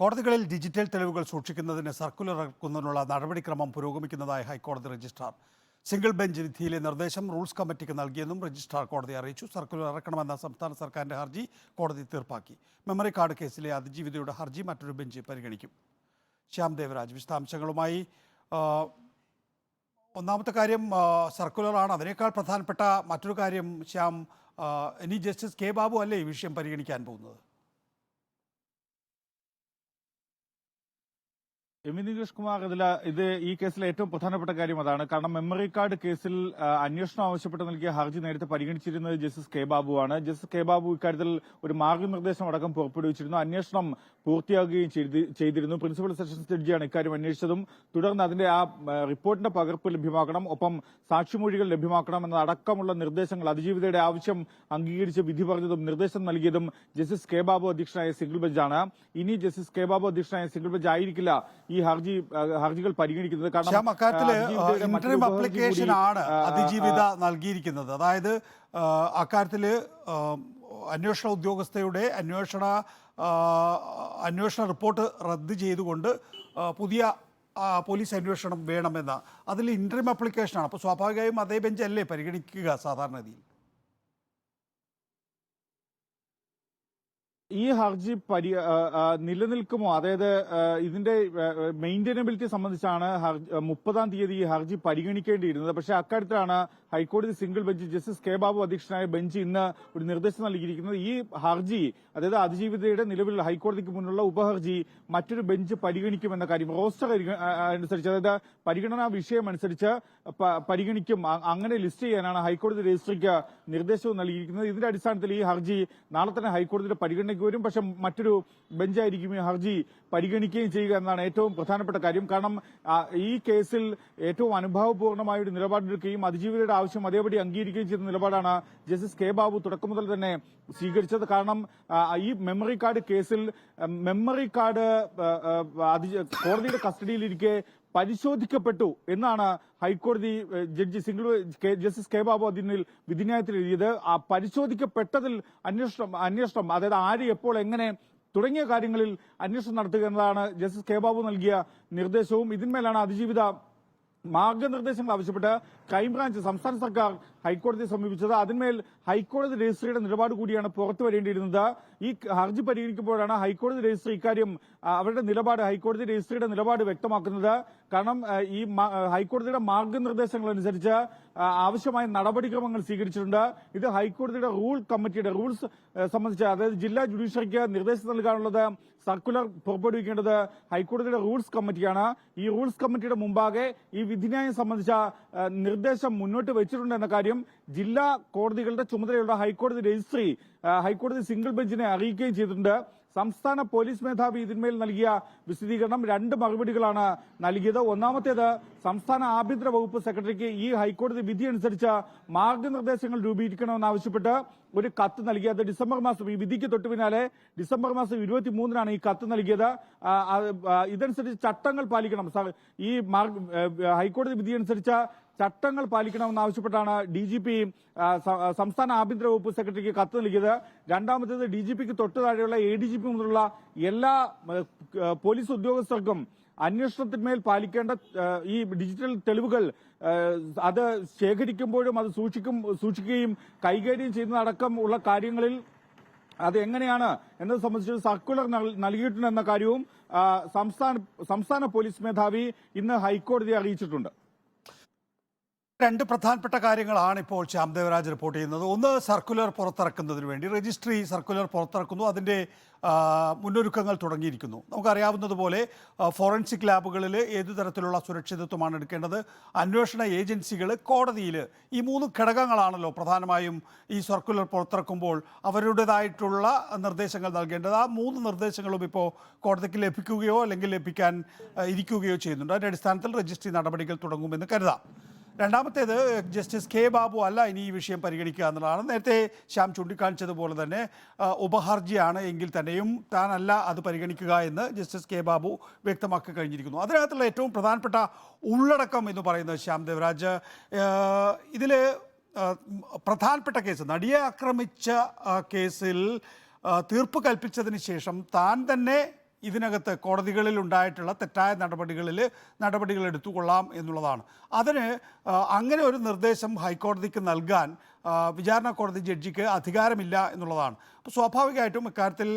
കോടതികളിൽ ഡിജിറ്റൽ തെളിവുകൾ സൂക്ഷിക്കുന്നതിന് സർക്കുലർ ഇറക്കുന്നതിനുള്ള നടപടിക്രമം പുരോഗമിക്കുന്നതായി ഹൈക്കോടതി രജിസ്ട്രാർ. സിംഗിൾ ബെഞ്ച് വിധിയിലെ നിർദ്ദേശം റൂൾസ് കമ്മിറ്റിക്ക് നൽകിയെന്നും രജിസ്ട്രാർ കോടതി അറിയിച്ചു. സർക്കുലർ ഇറക്കണമെന്ന സംസ്ഥാന സർക്കാരിന്റെ ഹർജി കോടതി തീർപ്പാക്കി. മെമ്മറി കാർഡ് കേസിലെ അതിജീവിതയുടെ ഹർജി മറ്റൊരു ബെഞ്ച് പരിഗണിക്കും. ശ്യാം ദേവരാജ് വിശദാംശങ്ങളുമായി ഒന്നാമത്തെ കാര്യം സർക്കുലറാണ് അതിനേക്കാൾ പ്രധാനപ്പെട്ട മറ്റൊരു കാര്യം ശ്യാം ഇനി ജസ്റ്റിസ് കെ ബാബു അല്ലേ ഈ വിഷയം പരിഗണിക്കാൻ പോകുന്നത്? എം നികേഷ് കുമാർ ഇതിൽ ഇത് ഈ കേസിലെ ഏറ്റവും പ്രധാനപ്പെട്ട കാര്യം അതാണ്. കാരണം മെമ്മറി കാർഡ് കേസിൽ അന്വേഷണം ആവശ്യപ്പെട്ട് നൽകിയ ഹർജി നേരത്തെ പരിഗണിച്ചിരുന്നത് ജസ്റ്റിസ് കെ ബാബുവാണ് ജസ്റ്റിസ് കെ ബാബു ഇക്കാര്യത്തിൽ ഒരു മാർഗനിർദ്ദേശം അടക്കം പുറപ്പെടുവിച്ചിരുന്നു. അന്വേഷണം പൂർത്തിയാകുകയും ചെയ്തിരുന്നു. പ്രിൻസിപ്പൽ സെഷൻസ് ജഡ്ജിയാണ് ഇക്കാര്യം അന്വേഷിച്ചതും. തുടർന്ന് അതിന്റെ ആ ആ, റിപ്പോർട്ടിന്റെ പകർപ്പ് ലഭ്യമാക്കണം. ഒപ്പം സാക്ഷിമൊഴികൾ ലഭ്യമാക്കണം എന്നതടക്കമുള്ള നിർദ്ദേശങ്ങൾ അതിജീവിതയുടെ ആവശ്യം അംഗീകരിച്ച് വിധി പറഞ്ഞതും നിർദ്ദേശം നൽകിയതും ജസ്റ്റിസ് കെ ബാബു അധ്യക്ഷനായ സിംഗിൾ ബെഞ്ചാണ്. ഇനി ജസ്റ്റിസ് കെ ബാബു അധ്യക്ഷനായ സിംഗിൾ ബെഞ്ച് ആയിരിക്കില്ല. ഈ ഹർജി ഹർജികൾ പരിഗണിക്കുന്നത്. കാരണം അപ്ലിക്കേഷൻ ആണ് അതിജീവിത നൽകിയിരിക്കുന്നത്. അതായത് അക്കാര്യത്തിൽ അന്വേഷണ ഉദ്യോഗസ്ഥയുടെ അന്വേഷണ അന്വേഷണ റിപ്പോർട്ട് റദ്ദ് ചെയ്തുകൊണ്ട് പുതിയ പോലീസ് അന്വേഷണം വേണമെന്ന. അതിൽ ഇൻട്രീം അപ്ലിക്കേഷനാണ് അപ്പോൾ സ്വാഭാവികമായും അതേ ബെഞ്ച് അല്ലേ പരിഗണിക്കുക സാധാരണഗതിയിൽ? ഈ ഹർജി പരി നിലനിൽക്കുമോ? അതായത് ഇതിന്റെ മെയിന്റനബിലിറ്റി സംബന്ധിച്ചാണ് മുപ്പതാം തീയതി ഈ ഹർജി പരിഗണിക്കേണ്ടിയിരുന്നത്. പക്ഷേ അക്കാര്യത്തിലാണ് ഹൈക്കോടതി single bench justice K Babu അധ്യക്ഷനായ ബെഞ്ച് ഇന്ന് ഒരു നിർദ്ദേശം നൽകിയിരിക്കുന്നത് ഈ ഹർജി അതായത് അതിജീവിതയുടെ നിലവിൽ ഹൈക്കോടതിക്ക് മുന്നിലുള്ള ഉപഹർജി മറ്റൊരു ബെഞ്ച് പരിഗണിക്കുമെന്ന കാര്യം റോസ്റ്റർ അനുസരിച്ച് അതായത് പരിഗണനാ വിഷയം അനുസരിച്ച് പരിഗണിക്കും. അങ്ങനെ ലിസ്റ്റ് ചെയ്യാനാണ് ഹൈക്കോടതി രജിസ്ട്രിക്ക് നിർദ്ദേശവും നൽകിയിരിക്കുന്നത്. ഇതിന്റെ അടിസ്ഥാനത്തിൽ ഈ ഹർജി നാളെ തന്നെ ഹൈക്കോടതിയുടെ പരിഗണനയ്ക്ക് വരും. പക്ഷെ മറ്റൊരു ബെഞ്ചായിരിക്കും ഈ ഹർജി പരിഗണിക്കുകയും ചെയ്യുക എന്നാണ് ഏറ്റവും പ്രധാനപ്പെട്ട കാര്യം. കാരണം ഈ കേസിൽ ഏറ്റവും അനുഭാവപൂർണമായ ഒരു നിലപാടെടുക്കുകയും അതിജീവിതയുടെ ആവശ്യം അതേപടി അംഗീകരിക്കുകയും ചെയ്ത നിലപാടാണ് ജസ്റ്റിസ് കെ ബാബു തുടക്കം മുതൽ തന്നെ സ്വീകരിച്ചത്. കാരണം ഈ മെമ്മറി കാർഡ് കേസിൽ മെമ്മറി കാർഡ് കോടതിയുടെ കസ്റ്റഡിയിലിരിക്കെ പരിശോധിക്കപ്പെട്ടു എന്നാണ് ഹൈക്കോടതി judge single justice K Babu അതിനിൽ വിധിന്യായത്തിൽ എഴുതിയത്. ആ പരിശോധിക്കപ്പെട്ടതിൽ അന്വേഷണം അന്വേഷണം അതായത് ആര് എപ്പോൾ എങ്ങനെ തുടങ്ങിയ കാര്യങ്ങളിൽ അന്വേഷണം നടത്തുക എന്നതാണ് ജസ്റ്റിസ് കെ ബാബു നൽകിയ നിർദ്ദേശവും. ഇതിന്മേലാണ് അതിജീവിത മാർഗനിർദ്ദേശങ്ങൾ ആവശ്യപ്പെട്ട് ക്രൈംബ്രാഞ്ച് സംസ്ഥാന സർക്കാർ ഹൈക്കോടതിയെ സമീപിച്ചത്. അതിന്മേൽ ഹൈക്കോടതി രജിസ്ട്രിയുടെ നിലപാട് കൂടിയാണ് പുറത്തു വരേണ്ടിയിരുന്നത്. ഈ ഹർജി പരിഗണിക്കുമ്പോഴാണ് ഹൈക്കോടതി രജിസ്ട്രി ഇക്കാര്യം അവരുടെ നിലപാട് ഹൈക്കോടതി രജിസ്ട്രിയുടെ നിലപാട് വ്യക്തമാക്കുന്നത്. കാരണം ഈ ഹൈക്കോടതിയുടെ മാർഗനിർദ്ദേശങ്ങൾ അനുസരിച്ച് ആവശ്യമായ നടപടിക്രമങ്ങൾ സ്വീകരിച്ചിട്ടുണ്ട്. ഇത് ഹൈക്കോടതിയുടെ റൂൾ കമ്മിറ്റിയുടെ റൂൾസ് സംബന്ധിച്ച് അതായത് ജില്ലാ ജുഡീഷ്യറിക്ക് നിർദ്ദേശം നൽകാനുള്ളത് സർക്കുലർ പുറപ്പെടുവിക്കേണ്ടത് ഹൈക്കോടതിയുടെ റൂൾസ് കമ്മിറ്റിയാണ്. ഈ റൂൾസ് കമ്മിറ്റിയുടെ മുമ്പാകെ ഈ വിധിന്യായം സംബന്ധിച്ച നിർദ്ദേശം മുന്നോട്ട് വെച്ചിട്ടുണ്ട് എന്ന കാര്യം ജില്ലാ കോടതികളുടെ ചുമതലയുള്ള ഹൈക്കോടതി രജിസ്ട്രി ഹൈക്കോടതി സിംഗിൾ ബെഞ്ചിനെ അറിയിക്കുകയും ചെയ്തിട്ടുണ്ട്. സംസ്ഥാന പോലീസ് മേധാവി ഇതിന്മേൽ നൽകിയ വിശദീകരണം രണ്ട് മറുപടികളാണ് നൽകിയത്. ഒന്നാമത്തേത് സംസ്ഥാന ആഭ്യന്തര വകുപ്പ് സെക്രട്ടറിക്ക് ഈ ഹൈക്കോടതി വിധി അനുസരിച്ച് മാർഗനിർദ്ദേശങ്ങൾ രൂപീകരിക്കണമെന്നാവശ്യപ്പെട്ട് ഒരു കത്ത് നൽകി. അത് ഡിസംബർ മാസം ഈ വിധിക്ക് തൊട്ടു പിന്നാലെ ഡിസംബർ മാസം ഇരുപത്തി മൂന്നിനാണ് ഈ കത്ത് നൽകിയത്. ഇതനുസരിച്ച് ചട്ടങ്ങൾ പാലിക്കണം. ഈ ഹൈക്കോടതി വിധി അനുസരിച്ച് ചട്ടങ്ങൾ പാലിക്കണമെന്ന് ആവശ്യപ്പെട്ടാണ് ഡി ജി പി സംസ്ഥാന ആഭ്യന്തര വകുപ്പ് സെക്രട്ടറിക്ക് കത്ത് നൽകിയത്. രണ്ടാമത്തേത് ഡി ജി പിക്ക് തൊട്ടു താഴെയുള്ള എ ഡി ജി പി മുതലുള്ള എല്ലാ പോലീസ് ഉദ്യോഗസ്ഥർക്കും അന്വേഷണത്തിന്മേൽ പാലിക്കേണ്ട ഈ ഡിജിറ്റൽ തെളിവുകൾ അത് ശേഖരിക്കുമ്പോഴും അത് സൂക്ഷിക്കും സൂക്ഷിക്കുകയും കൈകാര്യം ചെയ്യുന്നതടക്കം ഉള്ള കാര്യങ്ങളിൽ അത് എങ്ങനെയാണ് എന്നത് സംബന്ധിച്ച് സർക്കുലർ നൽ- നൽകിയിട്ടുണ്ടെന്ന കാര്യവും സംസ്ഥാന സംസ്ഥാന പോലീസ് മേധാവി ഇന്ന് ഹൈക്കോടതിയെ അറിയിച്ചിട്ടുണ്ട്. രണ്ട് പ്രധാനപ്പെട്ട കാര്യങ്ങളാണ് ഇപ്പോൾ ശ്യാംദേവരാജ് റിപ്പോർട്ട് ചെയ്യുന്നത്. ഒന്ന് സർക്കുലർ പുറത്തിറക്കുന്നതിന് വേണ്ടി രജിസ്ട്രി സർക്കുലർ പുറത്തിറക്കുന്നു അതിന്റെ മുന്നൊരുക്കങ്ങൾ തുടങ്ങിയിരിക്കുന്നു. നമുക്കറിയാവുന്നതുപോലെ ഫോറൻസിക് ലാബുകളിൽ ഏതു തരത്തിലുള്ള സുരക്ഷിതത്വമാണ് എടുക്കേണ്ടത്? അന്വേഷണ ഏജൻസികൾ കോടതിയിൽ ഈ മൂന്ന് ഘടകങ്ങളാണല്ലോ പ്രധാനമായും ഈ സർക്കുലർ പുറത്തിറക്കുമ്പോൾ അവരുടേതായിട്ടുള്ള നിർദ്ദേശങ്ങൾ നൽകേണ്ടത്. ആ മൂന്ന് നിർദ്ദേശങ്ങളും ഇപ്പോൾ കോടതിക്ക് ലഭിക്കുകയോ അല്ലെങ്കിൽ ലഭിക്കാൻ ഇരിക്കുകയോ ചെയ്യുന്നുണ്ട്. അതിന്റെ അടിസ്ഥാനത്തിൽ രജിസ്ട്രി നടപടികൾ തുടങ്ങുമെന്ന് കരുതാം. രണ്ടാമത്തേത് ജസ്റ്റിസ് കെ ബാബു അല്ല ഇനി ഈ വിഷയം പരിഗണിക്കുക എന്നുള്ളതാണ്. നേരത്തെ ശ്യാം ചൂണ്ടിക്കാണിച്ചതുപോലെ തന്നെ ഉപഹർജിയാണ് എങ്കിൽ തന്നെയും താനല്ല അത് പരിഗണിക്കുക എന്ന് ജസ്റ്റിസ് കെ ബാബു വ്യക്തമാക്കി കഴിഞ്ഞിരിക്കുന്നു. അതിനകത്തുള്ള ഏറ്റവും പ്രധാനപ്പെട്ട ഉള്ളടക്കം എന്ന് പറയുന്നത് ശ്യാം ദേവരാജ്. ഇതിൽ പ്രധാനപ്പെട്ട കേസ് നടിയെ ആക്രമിച്ച കേസിൽ തീർപ്പ് കൽപ്പിച്ചതിന് ശേഷം താൻ തന്നെ ഇതിനകത്ത് കോടതികളിൽ ഉണ്ടായിട്ടുള്ള തെറ്റായ നടപടികളിൽ നടപടികൾ എടുത്തുകൊള്ളാം എന്നുള്ളതാണ്. അതിന് അങ്ങനെ ഒരു നിർദ്ദേശം ഹൈക്കോടതിക്ക് നൽകാൻ വിചാരണ കോടതി ജഡ്ജിക്ക് അധികാരമില്ല എന്നുള്ളതാണ്. അപ്പോൾ സ്വാഭാവികമായിട്ടും ഇക്കാര്യത്തിൽ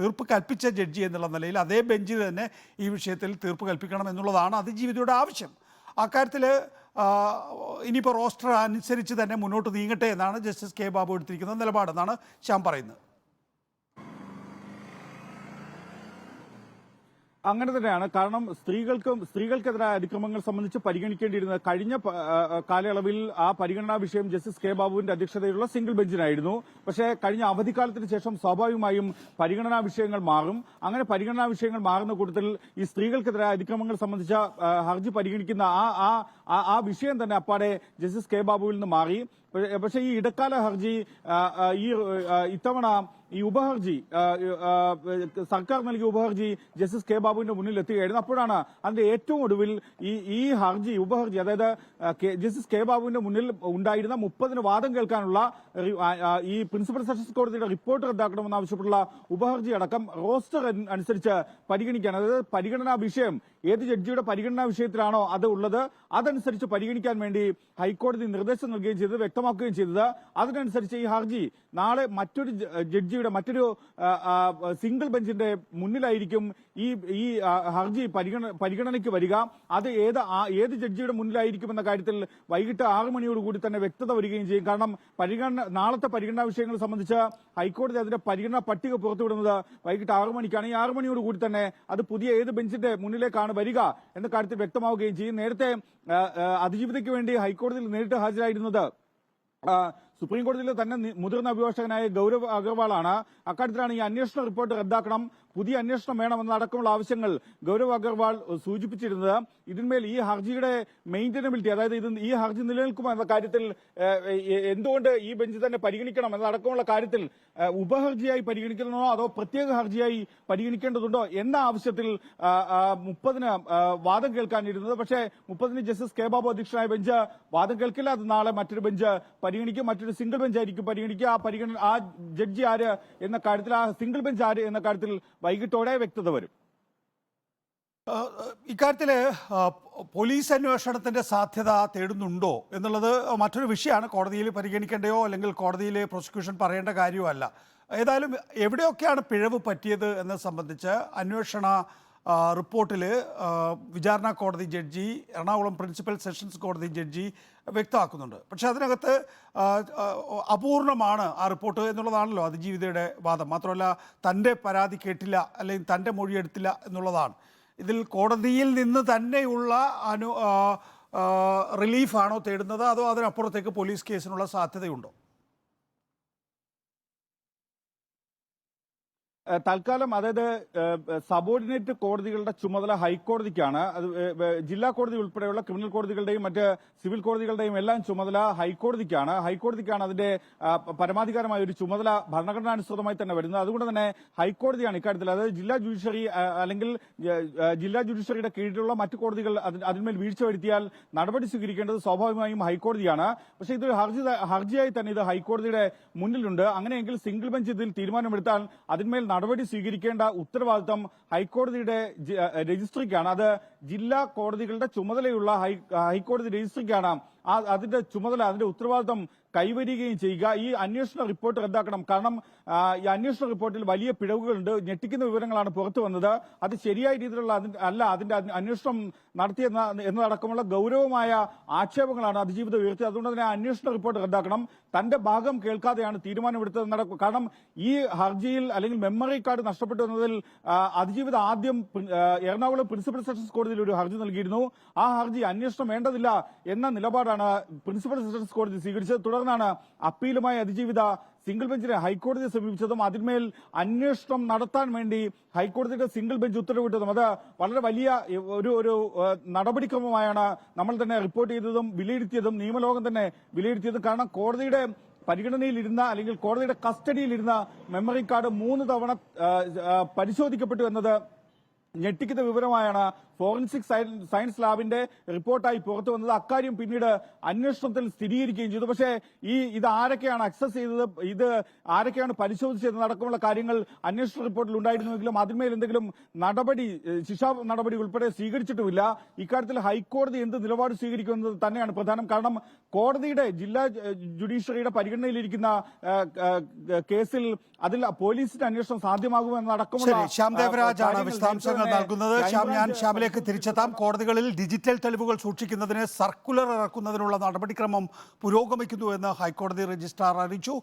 തീർപ്പ് കൽപ്പിച്ച ജഡ്ജി എന്നുള്ള നിലയിൽ അതേ ബെഞ്ചിൽ തന്നെ ഈ വിഷയത്തിൽ തീർപ്പ് കൽപ്പിക്കണം എന്നുള്ളതാണ് അതിജീവിതയുടെ ആവശ്യം. അക്കാര്യത്തിൽ ഇനിയിപ്പോൾ റോസ്റ്റർ അനുസരിച്ച് തന്നെ മുന്നോട്ട് നീങ്ങട്ടെ എന്നാണ് ജസ്റ്റിസ് കെ ബാബു എടുത്തിരിക്കുന്ന നിലപാടെന്നാണ് ശ്യാം പറയുന്നത്. അങ്ങനെ തന്നെയാണ്. കാരണം സ്ത്രീകൾക്കും സ്ത്രീകൾക്കെതിരായ അതിക്രമങ്ങൾ സംബന്ധിച്ച് പരിഗണിക്കേണ്ടിയിരുന്നത് കഴിഞ്ഞ കാലയളവിൽ ആ പരിഗണനാ വിഷയം ജസ്റ്റിസ് കെ ബാബുവിന്റെ അധ്യക്ഷതയിലുള്ള സിംഗിൾ ബെഞ്ചിനായിരുന്നു പക്ഷേ കഴിഞ്ഞ അവധിക്കാലത്തിന് ശേഷം സ്വാഭാവികമായും പരിഗണനാ വിഷയങ്ങൾ മാറും. അങ്ങനെ പരിഗണനാ വിഷയങ്ങൾ മാറുന്ന കൂട്ടത്തിൽ ഈ സ്ത്രീകൾക്കെതിരായ അതിക്രമങ്ങൾ സംബന്ധിച്ച ഹർജി പരിഗണിക്കുന്ന ആ ആ ആ- വിഷയം തന്നെ അപ്പാടെ ജസ്റ്റിസ് കെ ബാബുവിൽ നിന്ന് മാറി. പക്ഷേ- ഈ ഇടക്കാല ഹർജി ഈ ഇത്തവണ ഈ ഉപഹർജി സർക്കാർ നൽകിയ ഉപഹർജി ജസ്റ്റിസ് കെ ബാബുവിന്റെ മുന്നിൽ എത്തുകയായിരുന്നു. അപ്പോഴാണ് അതിന്റെ ഏറ്റവും ഒടുവിൽ ഈ ഈ ഹർജി ഉപഹർജി അതായത് ജസ്റ്റിസ് കെ ബാബുവിന്റെ മുന്നിൽ ഉണ്ടായിരുന്ന മുപ്പതിന് വാദം കേൾക്കാനുള്ള ഈ പ്രിൻസിപ്പൽ സെഷൻസ് കോടതിയുടെ റിപ്പോർട്ട് റദ്ദാക്കണമെന്ന് ആവശ്യപ്പെട്ടുള്ള ഉപഹർജി അടക്കം റോസ്റ്റർ അനുസരിച്ച് പരിഗണിക്കാൻ അതായത് പരിഗണനാ വിഷയം ഏത് ജഡ്ജിയുടെ പരിഗണനാ വിഷയത്തിലാണോ അത് ഉള്ളത് അതനുസരിച്ച് പരിഗണിക്കാൻ വേണ്ടി ഹൈക്കോടതി നിർദ്ദേശം നൽകുകയും ചെയ്തത് വ്യക്തമാക്കുകയും ചെയ്തത്. അതിനനുസരിച്ച് ഈ ഹർജി നാളെ മറ്റൊരു ജഡ്ജിയുടെ മറ്റൊരു സിംഗിൾ ബെഞ്ചിന്റെ മുന്നിലായിരിക്കും ഈ ഈ ഹർജി പരിഗണ പരിഗണനയ്ക്ക് വരിക. അത് ഏത് ഏത് ജഡ്ജിയുടെ മുന്നിലായിരിക്കും എന്ന കാര്യത്തിൽ വൈകിട്ട് ആറ് മണിയോടുകൂടി തന്നെ വ്യക്തത വരികയും ചെയ്യും. കാരണം പരിഗണന നാളത്തെ പരിഗണനാ വിഷയങ്ങൾ സംബന്ധിച്ച് ഹൈക്കോടതി അതിന്റെ പരിഗണനാ പട്ടിക പുറത്തുവിടുന്നത് വൈകിട്ട് ആറ് മണിക്കാണ്. ഈ ആറ് മണിയോടുകൂടി തന്നെ അത് പുതിയ ഏത് ബെഞ്ചിന്റെ മുന്നിലേക്കാണ് വരിക എന്ന കാര്യത്തിൽ വ്യക്തമാവുകയും ചെയ്യും. നേരത്തെ അതിജീവിതയ്ക്ക് വേണ്ടി ഹൈക്കോടതിയിൽ നേരിട്ട് ഹാജരായിരുന്നത് സുപ്രീം കോടതിയിലെ തന്നെ മുതിർന്ന അഭിഭാഷകനായ ഗൌരവ് അഗർവാളാണ്. അക്കാര്യത്തിലാണ് ഈ അന്വേഷണ റിപ്പോർട്ട് റദ്ദാക്കണം. പുതിയ അന്വേഷണം വേണമെന്നടക്കമുള്ള ആവശ്യങ്ങൾ ഗൌരവ് അഗർവാൾ സൂചിപ്പിച്ചിരുന്നത്. ഇതിന്മേൽ ഈ ഹർജിയുടെ മെയിന്റനബിലിറ്റി അതായത് ഇത് ഈ ഹർജി നിലനിൽക്കുമോ എന്ന കാര്യത്തിൽ എന്തുകൊണ്ട് ഈ ബെഞ്ച് തന്നെ പരിഗണിക്കണം എന്നതടക്കമുള്ള കാര്യത്തിൽ ഉപഹർജിയായി പരിഗണിക്കണമോ അതോ പ്രത്യേക ഹർജിയായി പരിഗണിക്കേണ്ടതുണ്ടോ എന്ന ആവശ്യത്തിൽ മുപ്പതിന് വാദം കേൾക്കാനിരുന്നത്. പക്ഷേ മുപ്പതിന് ജസ്റ്റിസ് കെ ബാബു അധ്യക്ഷനായ ബെഞ്ച് വാദം കേൾക്കില്ല. അത് നാളെ മറ്റൊരു ബെഞ്ച് പരിഗണിക്കും. മറ്റൊരു സിംഗിൾ ബെഞ്ച് ആയിരിക്കും പരിഗണിക്കുക. ആ പരിഗണന ആ ജഡ്ജി ആര് എന്ന കാര്യത്തിൽ ആ സിംഗിൾ ബെഞ്ച് ആര് എന്ന കാര്യത്തിൽ വൈകിട്ടോടെ വ്യക്തത വരും. ഇക്കാര്യത്തിൽ പോലീസ് അന്വേഷണത്തിന്റെ സാധ്യത തേടുന്നുണ്ടോ എന്നുള്ളത് മറ്റൊരു വിഷയമാണ്. കോടതിയിൽ പരിഗണിക്കേണ്ടയോ അല്ലെങ്കിൽ കോടതിയിൽ പ്രോസിക്യൂഷൻ പറയേണ്ട കാര്യമല്ല. ഏതായാലും എവിടെയൊക്കെയാണ് പിഴവ് പറ്റിയത് എന്നത് സംബന്ധിച്ച് അന്വേഷണ റിപ്പോർട്ടിൽ വിചാരണ കോടതി ജഡ്ജി എറണാകുളം പ്രിൻസിപ്പൽ സെഷൻസ് കോടതി ജഡ്ജി വ്യക്തമാക്കുന്നുണ്ട്. പക്ഷെ അതിനകത്ത് അപൂർണമാണ് ആ റിപ്പോർട്ട് എന്നുള്ളതാണല്ലോ അതിജീവിതയുടെ വാദം. മാത്രമല്ല തന്റെ പരാതി കേട്ടില്ല അല്ലെങ്കിൽ തന്റെ മൊഴി എടുത്തില്ല എന്നുള്ളതാണ്. ഇതിൽ കോടതിയിൽ നിന്ന് തന്നെയുള്ള അനു റിലീഫാണോ തേടുന്നത് അതോ അതിനപ്പുറത്തേക്ക് പോലീസ് കേസിനുള്ള സാധ്യതയുണ്ടോ? തൽക്കാലം അതായത് സബോർഡിനേറ്റ് കോടതികളുടെ ചുമതല ഹൈക്കോടതിക്കാണ്. അത് ജില്ലാ കോടതി ഉൾപ്പെടെയുള്ള ക്രിമിനൽ കോടതികളുടെയും മറ്റ് സിവിൽ കോടതികളുടെയും എല്ലാം ചുമതല ഹൈക്കോടതിക്കാണ്. ഹൈക്കോടതിക്കാണ് അതിന്റെ പരമാധികാരമായ ഒരു ചുമതല ഭരണഘടനാനുസൃതമായി തന്നെ വരുന്നത്. അതുകൊണ്ട് തന്നെ ഹൈക്കോടതിയാണ് ഇക്കാര്യത്തിൽ. അതായത് ജില്ലാ ജുഡീഷ്യറി അല്ലെങ്കിൽ ജില്ലാ ജുഡീഷ്യറിയുടെ കീഴിലുള്ള മറ്റ് കോടതികൾ അതിന് അതിന്മേൽ വീഴ്ച വരുത്തിയാൽ നടപടി സ്വീകരിക്കേണ്ടത് സ്വാഭാവികമായും ഹൈക്കോടതിയാണ്. പക്ഷേ ഇതൊരു ഹർജി ഹർജിയായി തന്നെ ഇത് ഹൈക്കോടതിയുടെ മുന്നിലുണ്ട്. അങ്ങനെയെങ്കിൽ സിംഗിൾ ബെഞ്ച് ഇതിൽ തീരുമാനമെടുത്താൽ അതിന്മേൽ നടപടി സ്വീകരിക്കേണ്ട ഉത്തരവാദിത്തം ഹൈക്കോടതിയുടെ രജിസ്ട്രിക്കാണ്. അത് ജില്ലാ കോടതികളുടെ ചുമതലയുള്ള ഹൈക്കോടതി രജിസ്ട്രിക്കാണ്. അതിന്റെ ചുമതല അതിന്റെ ഉത്തരവാദിത്തം കൈവരികയും ചെയ്യുക. ഈ അന്വേഷണ റിപ്പോർട്ട് റദ്ദാക്കണം. കാരണം ഈ അന്വേഷണ റിപ്പോർട്ടിൽ വലിയ പിഴവുകളുണ്ട്. ഞെട്ടിക്കുന്ന വിവരങ്ങളാണ് പുറത്തു വന്നത്. അത് ശരിയായ രീതിയിലുള്ള അല്ല അതിന്റെ അന്വേഷണം നടത്തിയ എന്നതടക്കമുള്ള ഗൗരവമായ ആക്ഷേപങ്ങളാണ് അതിജീവിതം ഉയർത്തിയത്. അതുകൊണ്ട് തന്നെ അന്വേഷണ റിപ്പോർട്ട് റദ്ദാക്കണം. തന്റെ ഭാഗം കേൾക്കാതെയാണ് തീരുമാനമെടുത്തത്. കാരണം ഈ ഹർജിയിൽ അല്ലെങ്കിൽ മെമ്മറി കാർഡ് നഷ്ടപ്പെട്ടു എന്നതിൽ അതിജീവിത ആദ്യം എറണാകുളം പ്രിൻസിപ്പൽ സെഷൻസ് കോടതിയിൽ ഒരു ഹർജി നൽകിയിരുന്നു. ആ ഹർജി അന്വേഷണം വേണ്ടതില്ല എന്ന നിലപാടാണ് പ്രിൻസിപ്പൽ സെഷൻസ് കോടതി സ്വീകരിച്ചത്. തുടർന്നാണ് അപ്പീലുമായി അതിജീവിത സിംഗിൾ ബെഞ്ചിനെ ഹൈക്കോടതിയെ സമീപിച്ചതും അതിന്മേൽ അന്വേഷണം നടത്താൻ വേണ്ടി ഹൈക്കോടതിയുടെ സിംഗിൾ ബെഞ്ച് ഉത്തരവിട്ടതും. അത് വളരെ വലിയ ഒരു ഒരു നടപടിക്രമമായാണ് നമ്മൾ തന്നെ റിപ്പോർട്ട് ചെയ്തതും വിലയിരുത്തിയതും നിയമലോകം തന്നെ വിലയിരുത്തിയതും. കാരണം കോടതിയുടെ പരിഗണനയിലിരുന്ന അല്ലെങ്കിൽ കോടതിയുടെ കസ്റ്റഡിയിലിരുന്ന മെമ്മറി കാർഡ് മൂന്ന് തവണ പരിശോധിക്കപ്പെട്ടു എന്നത് ഞെട്ടിക്കുന്ന വിവരമായാണ് ഫോറൻസിക് സയൻസ് ലാബിന്റെ റിപ്പോർട്ടായി പുറത്തു വന്നത് അക്കാര്യം പിന്നീട് അന്വേഷണത്തിൽ സ്ഥിരീകരിക്കുകയും ചെയ്തു. പക്ഷേ ഈ ഇത് ആരൊക്കെയാണ് അക്സസ് ചെയ്തത്? ഇത് ആരൊക്കെയാണ് പരിശോധിച്ചത്? അടക്കമുള്ള കാര്യങ്ങൾ അന്വേഷണ റിപ്പോർട്ടിൽ ഉണ്ടായിരുന്നുവെങ്കിലും അതിന്മേൽ എന്തെങ്കിലും നടപടി ശിക്ഷാ നടപടി ഉൾപ്പെടെ സ്വീകരിച്ചിട്ടുമില്ല. ഇക്കാര്യത്തിൽ ഹൈക്കോടതി എന്ത് നിലപാട് സ്വീകരിക്കുന്നത് തന്നെയാണ് പ്രധാനം. കാരണം കോടതിയുടെ ജില്ലാ ജുഡീഷ്യറിയുടെ പരിഗണനയിലിരിക്കുന്ന കേസിൽ അതിൽ പോലീസിന്റെ അന്വേഷണം സാധ്യമാകുമെന്നടക്കമുള്ള നടക്കുമ്പോൾ ശ്യാം ദേവരാജാണ് വിശദാംശങ്ങൾ നൽകുന്നത്. ശ്യാം ഞാൻ ക്രൈംബ്രാഞ്ച് ശ്യാമിലേക്ക് തിരിച്ചെത്താം. കോടതികളിൽ ഡിജിറ്റൽ തെളിവുകൾ സൂക്ഷിക്കുന്നതിന് സർക്കുലർ ഇറക്കുന്നതിനുള്ള നടപടിക്രമം പുരോഗമിക്കുന്നുവെന്ന് ഹൈക്കോടതി രജിസ്ട്രാർ അറിയിച്ചു.